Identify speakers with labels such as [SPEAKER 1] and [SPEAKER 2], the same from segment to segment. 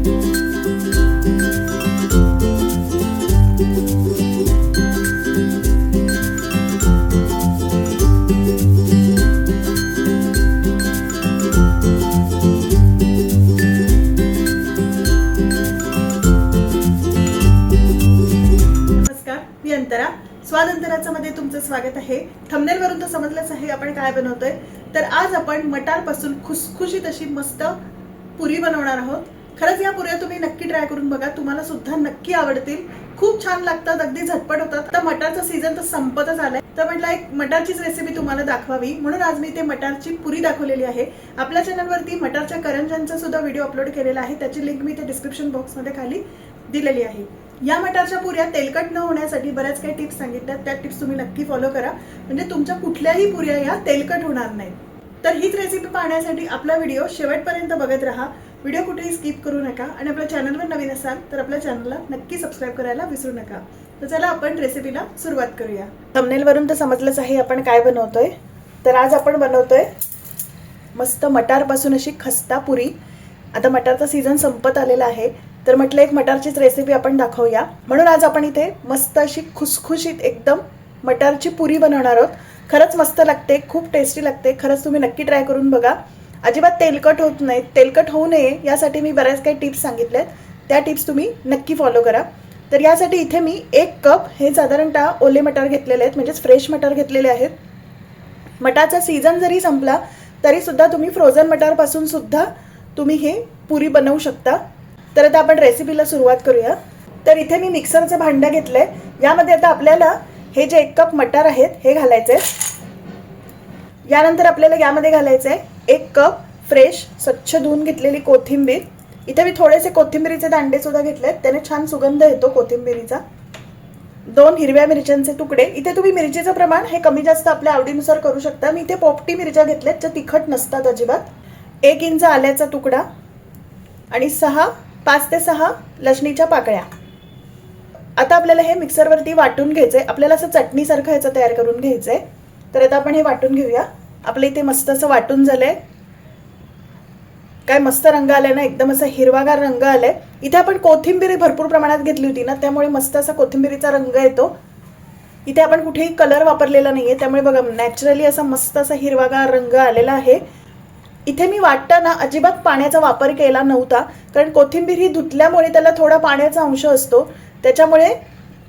[SPEAKER 1] नमस्कार स्वाद अंतराचं मध्ये तुमचं स्वागत आहे. थंबनेल वरून तर समजलंच आहे आपण काय बनवतोय. तर आज आपण मटारपासून खुसखुशीत अशी मस्त पुरी बनवणार आहोत. खरंच या पुऱ्या तुम्ही नक्की ट्राय करून बघा. तुम्हाला सुद्धा नक्की आवडतील. खूप छान लागतात अगदी झटपट होतात. तर मटारचा सीझन तर संपतच आलाय. तर म्हटलं एक मटारचीच रेसिपी तुम्हाला दाखवावी. म्हणून आज मी ते मटारची पुरी दाखवलेली आहे. आपल्या चॅनलवरती मटारच्या करंजांचा सुद्धा व्हिडिओ अपलोड केलेला आहे. त्याची लिंक मी ते डिस्क्रिप्शन बॉक्समध्ये खाली दिलेली आहे. या मटारच्या पुऱ्या तेलकट न होण्यासाठी बऱ्याच काही टिप्स सांगितल्या. त्या टिप्स तुम्ही नक्की फॉलो करा. म्हणजे तुमच्या कुठल्याही पुऱ्या या तेलकट होणार नाहीत. तर हीच रेसिपी पाहण्यासाठी आपला व्हिडिओ शेवटपर्यंत बघत राहा. व्हिडिओ कुठेही स्किप करू नका आणि आपल्या चॅनलवर नवीन असाल तर आपल्या चॅनलला नक्की सबस्क्राईब करायला विसरू नका. तर चला आपण रेसिपीला सुरुवात करूया. थंबनेलवरून तर समजलंच आहे आपण काय बनवतोय. तर आज आपण बनवतोय मस्त मटारपासून अशी खस्ता पुरी. आता मटारचा सीझन संपत आलेला आहे. तर म्हटलं एक मटारचीच रेसिपी आपण दाखवूया. म्हणून आज आपण इथे मस्त अशी खुसखुशीत एकदम मटारची पुरी बनवणार आहोत. खरंच मस्त लागते खूप टेस्टी लागते. खरंच तुम्ही नक्की ट्राय करून बघा. अजिबात तेलकट होत नाहीत तेलकट होऊ नये यासाठी मी बऱ्याच काही टिप्स सांगितल्यात. त्या टिप्स तुम्ही नक्की फॉलो करा. तर यासाठी इथे मी एक कप हे साधारणतः ओले मटार घेतलेले आहेत म्हणजेच फ्रेश मटार घेतलेले आहेत. मटारचा सीझन जरी संपला तरीसुद्धा तुम्ही फ्रोझन मटारपासून सुद्धा तुम्ही हे पुरी बनवू शकता. तर आता आपण रेसिपीला सुरुवात करूया. तर इथे मी मिक्सरचं भांडं घेतलंय. यामध्ये आता आपल्याला हे जे एक कप मटार आहेत हे घालायचे यानंतर आपल्याला यामध्ये घालायचं आहे एक कप फ्रेश स्वच्छ धुवून घेतलेली कोथिंबीर. इथे मी थोडेसे कोथिंबीरीचे दांडे सुद्धा घेतलेत. त्याने छान सुगंध येतो कोथिंबीरीचा. दोन हिरव्या मिरच्यांचे तुकडे. इथे तुम्ही मिरचीचं प्रमाण हे कमी जास्त आपल्या आवडीनुसार करू शकता. मी इथे पोपटी मिरच्या घेतल्यात ज्या तिखट नसतात अजिबात. एक इंच आल्याचा तुकडा आणि सहा पाच ते सहा लसणीच्या पाकळ्या. आता आपल्याला हे मिक्सरवरती वाटून घ्यायचंय. आपल्याला असं चटणीसारखं ह्याचं तयार करून घ्यायचंय. तर आता आपण हे वाटून घेऊया. आपलं इथे मस्त असं वाटून झालंय. काय मस्त रंग आलाय ना एकदम असा हिरवागार रंग आलाय. इथे आपण कोथिंबीर भरपूर प्रमाणात घेतली होती ना त्यामुळे मस्त असा कोथिंबीरीचा रंग येतो. इथे आपण कुठेही कलर वापरलेला नाहीये त्यामुळे बघा नॅचरली असा मस्त असा हिरवागार रंग आलेला आहे. इथे मी वाटताना अजिबात पाण्याचा वापर केला नव्हता कारण कोथिंबीर ही धुतल्यामुळे त्याला थोडा पाण्याचा अंश असतो. त्याच्यामुळे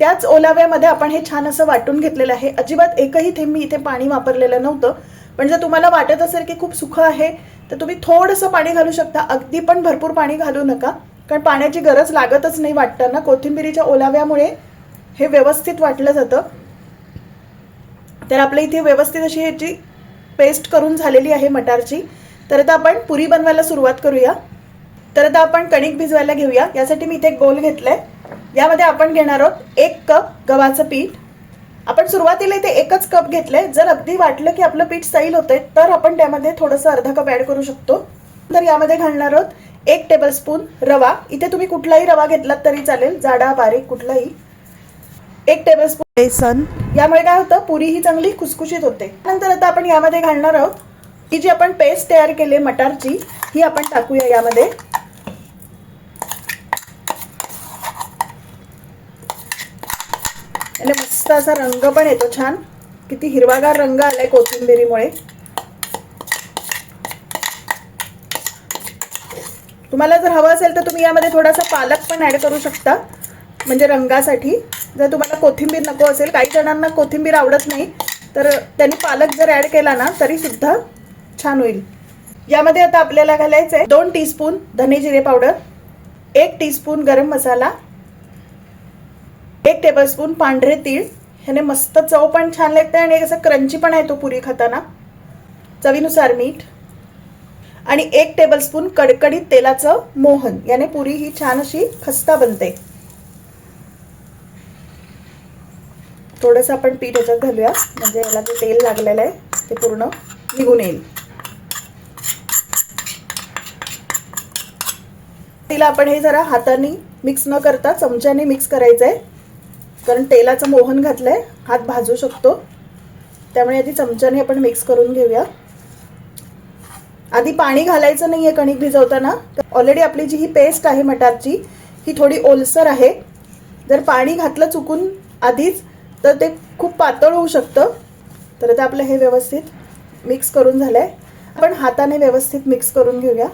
[SPEAKER 1] त्याच ओलाव्यामध्ये आपण हे छान असं वाटून घेतलेलं आहे. अजिबात एकही थेंब मी इथे पाणी वापरलेलं नव्हतं. पण जर तुम्हाला वाटत असेल की खूप सुखं आहे तर तुम्ही थोडंसं पाणी घालू शकता. अगदी पण भरपूर पाणी घालू नका. कारण पाण्याची गरज लागतच नाही वाटताना. कोथिंबीरीच्या ओलाव्यामुळे हे व्यवस्थित वाटलं जातं. तर आपल्या इथे व्यवस्थित अशी ह्याची पेस्ट करून झालेली आहे मटारची. तर आता आपण पुरी बनवायला सुरुवात करूया. तर आता आपण कणिक भिजवायला घेऊया. यासाठी मी इथे एक गोल आहे यामध्ये आपण घेणार आहोत एक कप गव्हाचं पीठ. आपण सुरुवातीला इथे एकच कप घेतलंय. जर अगदी वाटलं की आपलं पीठ सैल होतंय तर आपण त्यामध्ये थोडंसं अर्धा कप ऍड करू शकतो. तर यामध्ये घालणार आहोत एक टेबलस्पून रवा. इथे तुम्ही कुठलाही रवा घेतलात तरी चालेल. जाडा बारीक कुठलाही. एक टेबलस्पून बेसन. यामुळे काय होतं? पुरी ही चांगली खुसखुशीत होते. नंतर आता आपण यामध्ये घालणार आहोत. ही जी आपण पेस्ट तयार केली मटारची ही आपण टाकूया यामध्ये याने मस्त असा रंग पण येतो छान. किती हिरवागार रंग आलाय कोथिंबिरीमुळे. तुम्हाला जर हवं असेल तर तुम्ही यामध्ये थोडासा पालक पण ॲड करू शकता. म्हणजे रंगासाठी. जर तुम्हाला कोथिंबीर नको असेल काही जणांना कोथिंबीर आवडत नाही तर त्यांनी पालक जर ॲड केला ना तरीसुद्धा छान होईल. यामध्ये आता आपल्याला घालायचं आहे दोन टीस्पून धने जिरे पावडर एक टीस्पून गरम मसाला एक टेबलस्पून पांढरे तीळ. ह्याने मस्त चव पण छान लागते आणि असं क्रंची पण येतो पुरी खाताना. चवीनुसार मीठ. आणि एक टेबलस्पून कडकडीत तेलाचं मोहन. याने पुरी ही छान अशी खस्ता बनते. थोडंसं आपण पीठ याच्यात घालूया. म्हणजे याला जे तेल लागलेलं आहे ते पूर्ण निघून येईल. तिला आपण हे जरा हाताने मिक्स न करता चमच्याने मिक्स करायचं आहे कारण तेलाचं मोहन घातलंय हात भाजू शकतो. त्यामुळे आधी चमच्याने आपण मिक्स करून घेऊया. आधी पाणी घालायचं नाहीये कणिक भिजवताना. ऑलरेडी आपली जी ही पेस्ट आहे मटारची ही थोडी ओलसर आहे. जर पाणी घातलं चुकून आधीच तर ते खूप पातळ होऊ शकतं. तर आता आपलं हे व्यवस्थित मिक्स करून झालंय. आपण हाताने व्यवस्थित मिक्स करून घेऊया.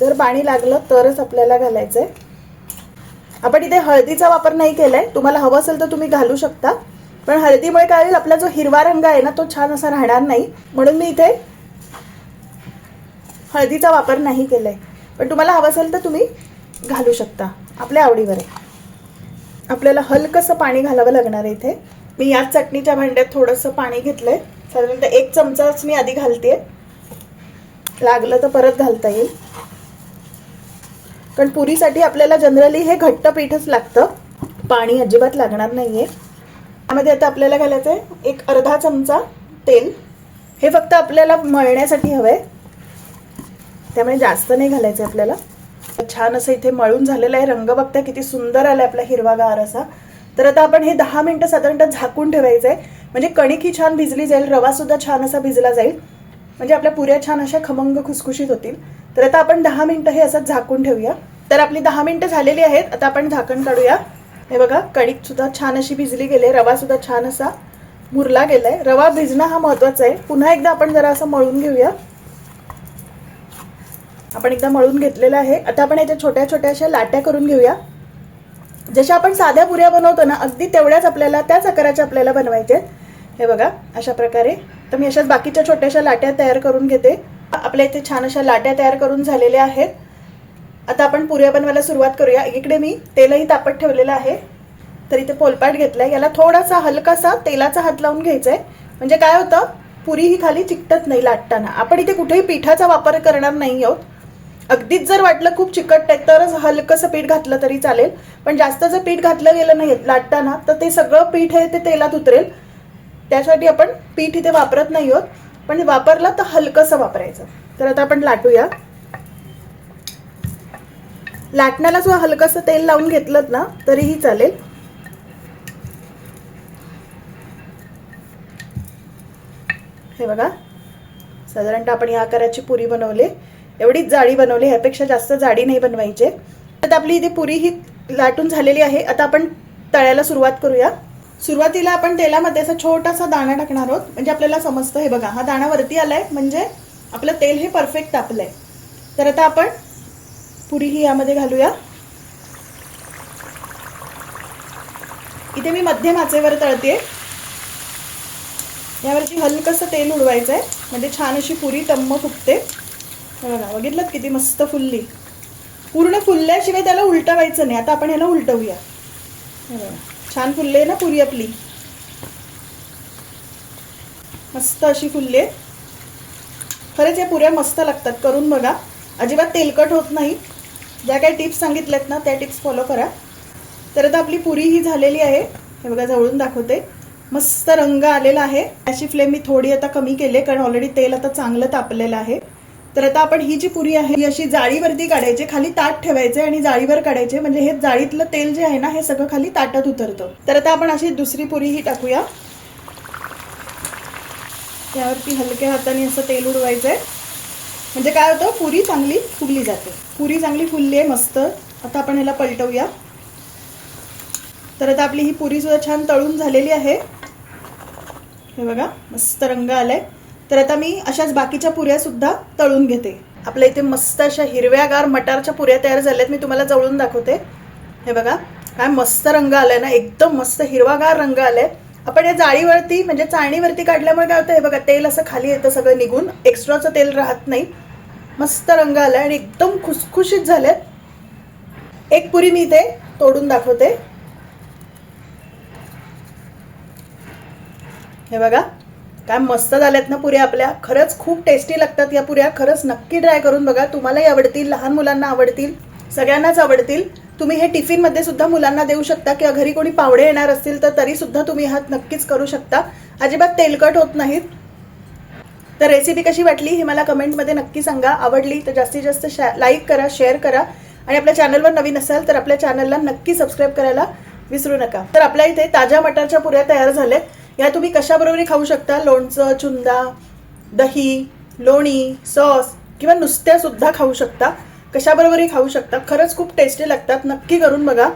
[SPEAKER 1] जर पाणी लागलं तरच आपल्याला घालायचंय. आपण इथे हळदीचा वापर नाही केलाय. तुम्हाला हवं असेल तर तुम्ही घालू शकता. पण हळदीमुळे काय होईल? आपला जो हिरवा रंग आहे ना तो छान असा राहणार नाही. म्हणून मी इथे हळदीचा वापर नाही केलाय. पण तुम्हाला हवं असेल तर तुम्ही घालू शकता. आपल्या आवडीवर आहे. आपल्याला हलकंसं पाणी घालावं लागणार आहे इथे. मी याच चटणीच्या भांड्यात थोडंसं पाणी घेतलंय. साधारणतः एक चमचाच मी आधी घालते लागलं तर परत घालता येईल. कारण पुरीसाठी आपल्याला जनरली हे घट्ट पीठच लागतं. पाणी अजिबात लागणार नाही आहे त्यामध्ये आता आपल्याला घालायचं आहे एक अर्धा चमचा तेल. हे फक्त आपल्याला मळण्यासाठी हवं आहे त्यामुळे जास्त नाही घालायचं आपल्याला. छान असं इथे मळून झालेलं आहे. रंग बघता किती सुंदर आला आपला हिरवागार असा. तर आता आपण हे दहा मिनटं साधारणतः झाकून ठेवायचं आहे म्हणजे कणिक ही छान भिजली जाईल. रवासुद्धा छान असा भिजला जाईल. म्हणजे आपल्या पुऱ्या छान अशा खमंग खुसखुशीत होतील. तर आता आपण दहा मिनटं हे असं झाकून ठेवूया. तर आपली दहा मिनटं झालेली आहेत आता आपण झाकण काढूया. हे बघा कणिकसुद्धा छान अशी भिजली गेली रवा सुद्धा छान असा मुरला गेलाय. रवा भिजणं हा महत्त्वाचा आहे. पुन्हा एकदा आपण जरा असं मळून घेऊया. आपण एकदा मळून घेतलेलं आहे. आता आपण याच्या छोट्या छोट्या अशा लाट्या करून घेऊया. जशा आपण साध्या पुऱ्या बनवतो ना अगदी तेवढ्याच आपल्याला त्याच आकाराच्या आपल्याला बनवायचे हे बघा अशा प्रकारे. तर मी अशाच बाकीच्या छोट्याशा लाट्या तयार करून घेते. आपल्या इथे छान अशा लाट्या तयार करून झालेल्या आहेत. आता आपण पुऱ्या बनवायला सुरुवात करूया. एकीकडे मी तेलही तापत ठेवलेलं आहे. तर इथे पोलपाट घेतलाय. याला थोडासा हलकासा तेलाचा हात लावून घ्यायचा आहे म्हणजे काय होतं? पुरी ही खाली चिकटत नाही लाटताना. आपण इथे कुठेही पिठाचा वापर करणार नाही आहोत. अगदीच जर वाटलं खूप चिकट आहे तरच हलकंसं पीठ घातलं तरी चालेल. पण जास्त जर पीठ घातलं गेलं नाही लाटताना तर ते सगळं पीठ आहे ते तेलात उतरेल. त्यासाठी आपण पीठ इथे वापरत नाही आहोत. पण वापरलं तर हलकंसं वापरायचं. तर आता आपण लाटूया. लाटण्याला सुद्धा हलकंसं तेल लावून घेतलं ना तरीही चालेल. हे बघा. साधारणतः आपण या आकाराची पुरी बनवली. एवढीच जाळी बनवली ह्यापेक्षा जास्त जाडी नाही बनवायची. आता आपली इथे पुरी ही लाटून झालेली आहे. आता आपण तळ्याला सुरुवात करूया. सुरुवातीला आपण तेलामध्ये असा छोटासा दाणा टाकणार आहोत. म्हणजे आपल्याला समजतं हे बघा हा दाणा वरती आलाय म्हणजे आपलं तेल हे परफेक्ट तापलंय. तर आता आपण पुरी ही यामध्ये घालूया. इथे मी मध्यम आचेवर तळते. यावरती हलकंसं तेल उडवायचं आहे म्हणजे छान अशी पुरी टम्म फुगते. बघा बघितलं किती मस्त फुलली. पूर्ण फुलल्याशिवाय त्याला उलटवायचं नाही. आता आपण ह्याला उलटवूया. बघा. छान फुलले ना पुरी आपली. मस्त अशी फुलले. आहे खरंच या पुऱ्या मस्त लागतात करून बघा. अजिबात तेलकट होत नाही. ज्या काही टिप्स सांगितल्यात ना त्या टिप्स फॉलो करा. तर आता आपली पुरी ही झालेली आहे. हे बघा जवळून दाखवते. मस्त रंग आलेला आहे. अशी फ्लेम मी थोडी आता कमी केले कारण ऑलरेडी तेल आता चांगलं तापलेलं आहे. तर आता आपण ही जी पुरी आहे ही अशी जाळीवरती काढायची खाली ताट ठेवायचे आणि जाळीवर काढायचे. म्हणजे हे जाळीतलं तेल जे आहे ना हे सगळं खाली ताटात उतरतं. तर आता आपण अशी दुसरी पुरी ही टाकूया. त्यावरती हलक्या हाताने असं तेल उडवायचं आहे म्हणजे काय होतं पुरी चांगली फुगली जाते. पुरी चांगली फुलली आहे मस्त. आता आपण ह्याला पलटवूया. तर आता आपली ही पुरी सुद्धा छान तळून झालेली आहे. हे बघा मस्त रंग आलाय. तर आता मी अशाच बाकीच्या पुऱ्या सुद्धा तळून घेते. आपल्या इथे मस्त अशा हिरव्यागार मटारच्या पुऱ्या तयार झाल्यात मी तुम्हाला जवळून दाखवते. हे बघा काय मस्त रंग आलाय ना एकदम मस्त हिरवागार रंग आलाय. आपण या जाळीवरती म्हणजे चाळणीवरती काढल्यामुळे काय होतं हे बघा तेल असं खाली येतं सगळं निघून एक्स्ट्राचं तेल राहत नाही. मस्त रंग आलाय आणि एकदम खुसखुशीत झालेत. एक पुरी मी इथे तोडून दाखवते. हे बघा काय मस्त झाल्यात ना पुऱ्या आपल्या. खरंच खूप टेस्टी लागतात या पुऱ्या. खरंच नक्की ट्राय करून बघा. तुम्हालाही आवडतील लहान मुलांना आवडतील सगळ्यांनाच आवडतील. तुम्ही हे टिफिनमध्ये सुद्धा मुलांना देऊ शकता किंवा घरी कोणी पावडे येणार असतील तर तरी सुद्धा तुम्ही हात नक्कीच करू शकता. अजिबात तेलकट होत नाहीत. तर रेसिपी कशी वाटली हे मला कमेंटमध्ये नक्की सांगा. आवडली तर जास्तीत जास्त शा लाईक करा शेअर करा. आणि आपल्या चॅनलवर नवीन असाल तर आपल्या चॅनलला नक्की सबस्क्राईब करायला विसरू नका. तर आपल्या इथे ताज्या मटारच्या पुऱ्या तयार झाल्या या तुम्ही कशाबरोबरही खाऊ शकता? लोणचं चुंदा दही लोणी सॉस किंवा नुसत्या सुद्धा खाऊ शकता? कशाबरोबरही खाऊ शकता? खरंच खूप टेस्टी लागतात. नक्की करून बघा.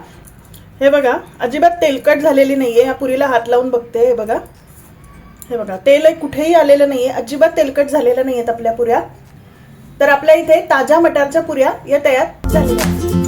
[SPEAKER 1] हे बघा अजिबात तेलकट झालेली नाही आहे या पुरीला हात लावून बघते. हे बघा. हे बघा तेल कुठेही आलेलं नाही आहे अजिबात तेलकट झालेलं नाही आहेत आपल्या पुऱ्या. तर आपल्या इथे ताज्या मटारच्या पुऱ्या या तयार झालेल्या आहेत.